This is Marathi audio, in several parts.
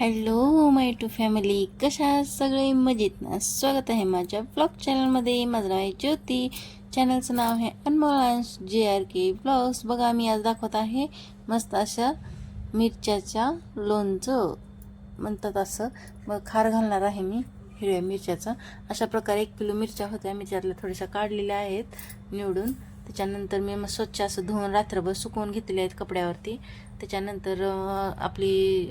हॅलो माय टू फॅमिली कशा सगळे मजेत ना? स्वागत आहे माझ्या ब्लॉग चॅनलमध्ये माझं नाव आहे ज्योती. चॅनलचं नाव आहे अनमोलांश. जे आर के ब्लॉग्स बघा मी आज दाखवत आहे मस्त अशा मिरच्याच्या लोणचं. म्हणतात असं. मग खार घालणार आहे मी हिरव्या मिरच्याचं. अशा प्रकारे एक किलो मिरच्या होत्या. मी त्यातल्या थोड्याशा काढलेल्या आहेत निवडून. त्याच्यानंतर मी मग स्वच्छ असं धुवून रात्रभर सुकवून घेतलेले आहेत कपड्यावरती. त्याच्यानंतर आपली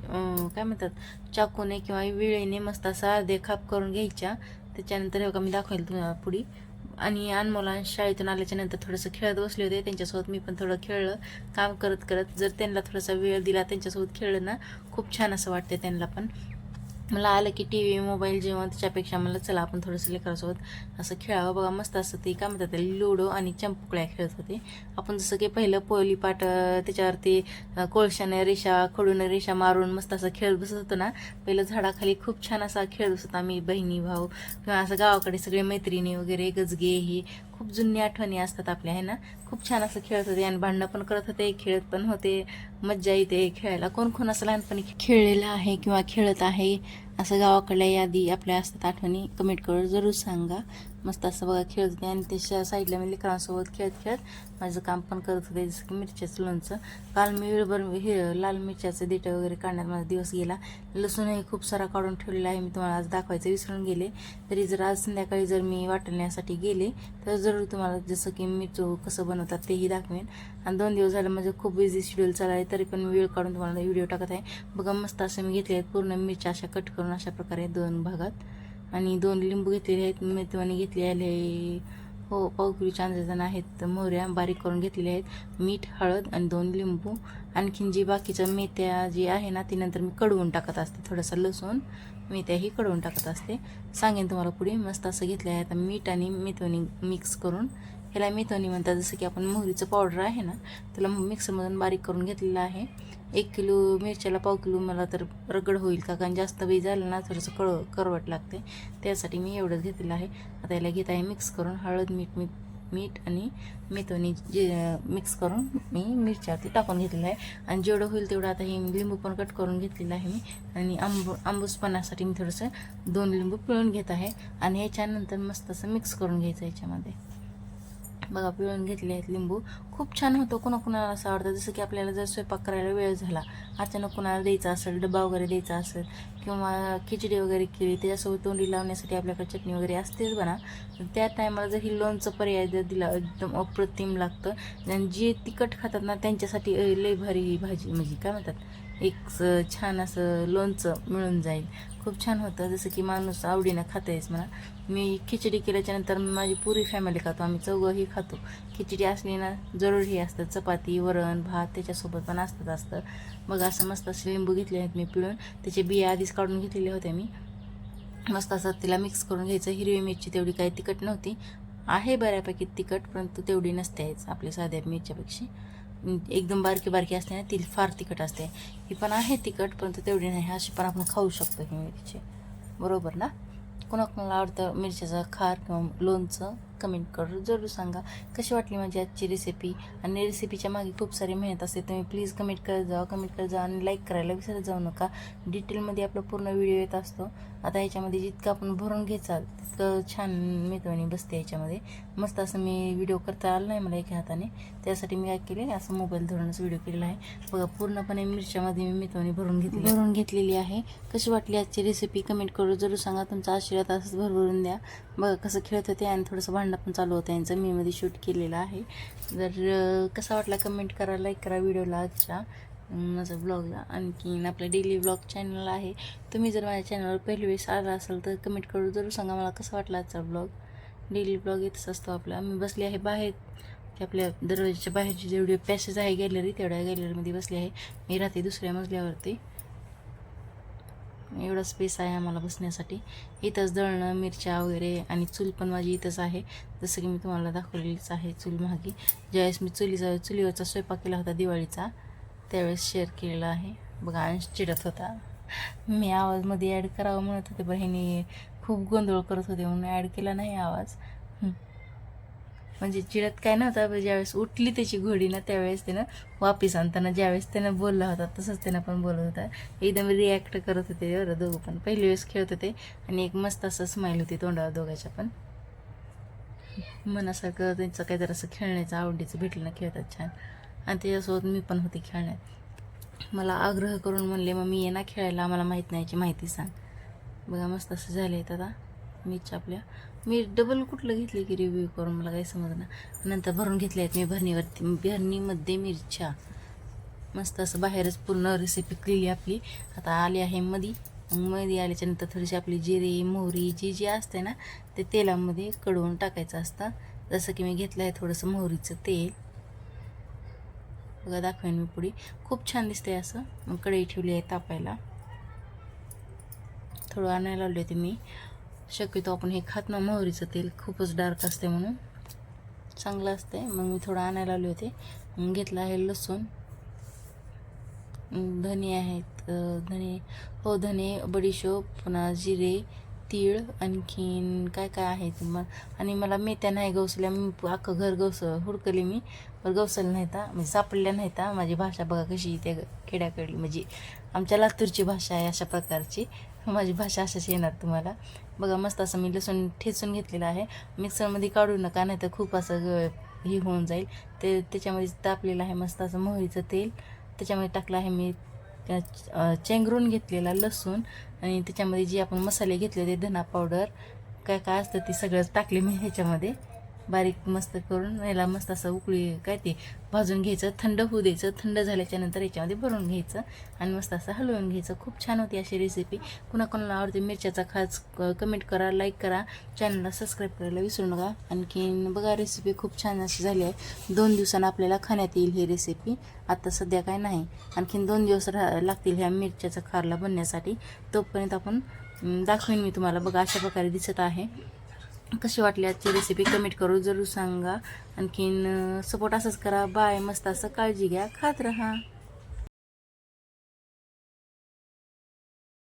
काय म्हणतात चाकूने किंवा विळेने मस्त असा अर्धे खाप करून घ्यायच्या. त्याच्यानंतर हे मी दाखवेल तुम्हाला पुढे. आणि अनमोला शाळेतून आल्याच्यानंतर थोडंसं खेळत बसले होते. त्यांच्यासोबत मी पण थोडं खेळलं. काम करत करत जर त्यांना थोडासा वेळ दिला त्यांच्यासोबत खेळलं ना खूप छान असं वाटते त्यांना पण. मला आलं की टी व्ही मोबाईल जेवण त्याच्यापेक्षा मला चला आपण थोडंसं लेकरासोबत असं खेळावं. बघा मस्त असं ते काय म्हणतात लुडो आणि चंपुकळ्या खेळत होते. आपण जसं की पहिलं पोली पाट त्याच्यावरती कोळशाने रेषा खडून रेषा मारून मस्त असं खेळत बसत होतो ना. पहिलं झाडाखाली खूप छान असा खेळत बसत आम्ही बहिणी भाऊ किंवा असं गावाकडे सगळे मैत्रिणी वगैरे गजगे हे खूप जुनी आठवणी असतात आपल्या आहे ना? खूप छान असं खेळत होते आणि भांडणं पण करत होते खेळत पण होते मज्जा येते खेळायला. कोण कोण असं लहानपणी खेळलेलं आहे किंवा खेळत आहे असं गावाकडल्या यादी आपल्या असतात आठवणी? कमेंट करून जरूर सांगा. मस्त असं बघा खेळत होते. आणि त्याच्या साईडला मी लेकरांसोबत खेळत खेळत माझं काम पण करत होते जसं की मिरच्याचं लोणचं काल मी वेळभर हे लाल मिरच्याचं देठं वगैरे काढण्यात माझा दिवस गेला. लसूणही खूप सारा काढून ठेवलेला आहे मी तुम्हाला आज दाखवायचं विसरून गेले. तरी जर आज संध्याकाळी जर मी वाटण्यासाठी गेले तर जरूर तुम्हाला जसं की मिरचो कसं बनवतात तेही दाखवेन. आणि दोन दिवस झाले माझं खूप बिझी शेड्यूल चालू आहे तरी पण वेळ काढून तुम्हाला व्हिडिओ टाकत आहे. बघा मस्त असं मी घेतले आहेत पूर्ण मिरच्या अशा कट करून अशा प्रकारे दोन भागात. आणि दोन लिंबू घेतलेले आहेत मेथवानी घेतलेले हो पाव किलो चांदजण आहेत. मोहऱ्या बारीक करून घेतलेल्या आहेत मीठ हळद आणि दोन लिंबू. आणखीन जी बाकीच्या मेथ्या जी आहे ना ती नंतर मी कडवून टाकत असते थोडंसं लसूण मेथ्याही कडवून टाकत असते. सांगेन तुम्हाला पुढे मस्त असं घेतलं आहे आता मीठ आणि मेथवणी मिक्स करून. ह्याला मेथवणी म्हणतात जसं की आपण मोहरीचं पावडर आहे ना त्याला मिक्सरमधून बारीक करून घेतलेलं आहे. एक किलो मिरच्याला पाव किलो मला तर रगड होईल का? कारण जास्त बी झालं ना थोडंसं कळ करवट लागते. त्यासाठी मी एवढंच घेतलेलं आहे. आता याला घेत आहे मिक्स करून हळद मीठ मीठ मीठ आणि मेथोनी जे मिक्स करून मी मिरच्यावरती टाकून घेतलेलं आहे. आणि जेवढं होईल तेवढं आता हे लिंबू पण कट करून घेतलेलं आहे मी. आणि आंबू आंबूसपणासाठी मी थोडंसं दोन लिंबू पिळून घेत आहे. आणि ह्याच्यानंतर मस्त असं मिक्स करून घ्यायचं याच्यामध्ये. बघा पिळून घेतले आहेत लिंबू. खूप छान होतं कोणाकोणाला असं आवडतं. जसं की आपल्याला जर स्वयंपाक करायला वेळ झाला अचानक कोणाला द्यायचा असेल डबा वगैरे द्यायचा असेल किंवा खिचडी वगैरे केली त्याच्यासोबत तोंडी लावण्यासाठी आपल्याकडे चटणी वगैरे असतेच बना त्या टायमाला जर ही लोणचं पर्याय जर दिला एकदम अप्रतिम लागतं. आणि जे तिखट खातात ना त्यांच्यासाठी लई लय भारी ही भाजी. म्हणजे काय म्हणतात? एक स- छान असं लोणचं मिळून जाईल. खूप छान होतं. जसं की माणूस आवडीनं खातायच म्हणा. मी खिचडी केल्याच्यानंतर माझी पुरी फॅमिली खातो. आम्ही चौघंही खातो. खिचडी असली ना जरूरही असतं. चपाती वरण भात त्याच्यासोबत पण असतात असतं. मग असं मस्त असे लिंबू घेतले आहेत मी पिळून. त्याचे बिया आधीच काढून घेतलेले होते मी. मस्त असं तिला मिक्स करून घ्यायचं. हिरवी मिरची तेवढी काही तिखट नव्हती. आहे बऱ्यापैकी तिखट परंतु तेवढी नसते आहेच आपल्या साध्या मिरच्यापेक्षा. एकदम बारकी बारकी असते ना ती फार तिखट असते. ही पण आहे तिखट परंतु तेवढी नाही. अशी पण आपण खाऊ शकतो ही मिरची. बरोबर ना? कोणाकोणाला आवडतं मिरच्याचं खार किंवा लोणचं? कमेंट करून जरूर सांगा. कशी वाटली माझी आजची रेसिपी आणि रेसिपीच्या मागे खूप सारी मेहनत असते तुम्ही प्लीज कमेंट करत जा कमेंट करत जा आणि लाईक करायला विसरत जाऊ नका. डिटेलमध्ये आपला पूर्ण व्हिडिओ येत असतो. आता ह्याच्यामध्ये जितकं आपण भरून घ्यायचा तितकं छान मेतवणी बसते याच्यामध्ये मस्त असं मी व्हिडिओ करता आला नाही मला एका हाताने. त्यासाठी मी काय केले असं मोबाईल धरूनच व्हिडिओ केलेला आहे. बघा पूर्णपणे मिरच्यामध्ये मी मेतवणी भरून घेतली भरून घेतलेली आहे. कशी वाटली आजची रेसिपी कमेंट करून जरूर सांगा. तुमचा आशीर्वाद असंच भरभरून द्या. बघा कसं खेळत होते आणि थोडंसं भांड भांडण पण चालू होतं यांचं मेमध्ये शूट केलेलं आहे. जर कसा वाटला कमेंट करा लाईक करा व्हिडिओला आजच्या माझं ब्लॉगला आणखीन आपलं डेली ब्लॉग चॅनल आहे. तुम्ही जर माझ्या चॅनलवर पहिली वेळेस आला असाल तर कमेंट करून जरूर सांगा मला कसा वाटला आजचा ब्लॉग डेली ब्लॉग येतच असतो आपला. मी बसली आहे बाहेर. की आपल्या दरवाजाच्या बाहेरची जेवढी पॅसेज आहे गॅलरी तेवढ्या गॅलरीमध्ये बसली आहे. मी राहते दुसऱ्या मजल्यावरती. एवढा स्पेस आहे आम्हाला बसण्यासाठी. इथंच दळणं मिरच्या वगैरे आणि चूल पण माझी इथंच आहे. जसं की मी तुम्हाला दाखवलेलीच आहे चूल मागे ज्यावेळेस मी चुलीचा चुलीवरचा स्वयंपाक केला होता दिवाळीचा त्यावेळेस शेअर केलेला आहे. बघा अंश चिडत होता. मी आवाजमध्ये ॲड करावं म्हणत होते बहिणी. खूप गोंधळ करत होते म्हणून ॲड केला नाही आवाज. म्हणजे चिडत काय नव्हता पण ज्यावेळेस उठली त्याची घोडी ना त्यावेळेस त्यानं वापिस आणताना ज्यावेळेस त्यानं बोलला होता तसंच त्यानं पण बोलत होता. एकदम रिॲक्ट करत होते बरं दोघं पण. पहिली वेळेस खेळत होते आणि एक मस्त असं स्माईल होती तोंडावर दोघांच्या पण. मनासारखं त्यांचं काहीतरी असं खेळण्याचं आवडीचं भेटलं ना खेळतात छान. आणि त्याच्यासोबत मी पण होते खेळण्यात. मला आग्रह करून म्हणले मग मी ये ना खेळायला आम्हाला माहीत नाही याची माहिती सांग. बघा मस्त असं झालं आहे दादा मीच आपल्या मी डबल कुठलं घेतली की रिव्ह्यू करून मला काही समजणार नंतर भरून घेतले आहेत मी भरणीवरती. भरणीमध्ये मिरच्या. मस्त असं बाहेरच पूर्ण रेसिपी केली आपली. आता आली आहे मधी. मग मध्ये आल्याच्यानंतर थोडीशी आपली जिरे मोहरी जी जी असते ना ते तेलामध्ये कडवून टाकायचं असतं. जसं की मी घेतलं आहे थोडंसं मोहरीचं तेल. बघा दाखवेन मी पुढे. खूप छान दिसते असं. मग कढई ठेवली आहे तापायला. थोडं आणायला लावले होते मी. शक्यतो आपण हे खात ना मोहरीचं तेल खूपच डार्क असते म्हणून. चांगलं असते मग मी थोडं आणायला लावले होते. मग घेतलं आहे लसूण. धने आहेत. धने हो धने बडीशोप पुन्हा जिरे तीळ आणखीन काय काय आहे ते मग? आणि मला मेथ्या नाही गवसल्या मी अख्खं घर गवस हुडकली मी. पण गवसल नाही ता म्हणजे सापडल्या नाही ता माझी भाषा बघा कशी त्या खेड्याकडली. म्हणजे आमच्या लातूरची भाषा आहे अशा प्रकारची. माझी भाषा अशाच येणार तुम्हाला. बघा मस्त असं मी लसूण ठेचून घेतलेलं आहे. मिक्सरमध्ये काढू नका नाही तर खूप असं ग हे होऊन जाईल. ते त्याच्यामध्ये तापलेलं आहे मस्त असं मोहरीचं तेल. त्याच्यामध्ये टाकलं आहे मी चेंगरून घेतलेला लसूण. आणि त्याच्यामध्ये जे आपण मसाले घेतले होते धना पावडर काय काय असतं ते सगळं टाकले मी ह्याच्यामध्ये. बारीक मस्त करून याला मस्त असं उकळी काय ते भाजून घ्यायचं थंड होऊ द्यायचं थंड झाल्याच्यानंतर याच्यामध्ये भरून घ्यायचं आणि मस्त असं हलवून घ्यायचं. खूप छान होती अशी रेसिपी कुणा कोणाला आवडते मिरच्याचा खास कमेंट करा लाईक करा. चॅनलला सबस्क्राईब करायला विसरू नका. आणखीन बघा रेसिपी खूप छान अशी झाली आहे. दोन दिवसांना आपल्याला खाण्यात येईल ही रेसिपी आत्ता सध्या काय नाही. आणखीन दोन दिवस रा लागतील ह्या मिरच्याचा खारला बनण्यासाठी. तोपर्यंत आपण दाखवेन मी तुम्हाला. बघा अशा प्रकारे दिसत आहे. कशी वाटली आजची रेसिपी कमेंट करू जरूर सांगा. आणखीन सपोर्ट असंच करा. बाय मस्त असं काळजी घ्या. खात रहा.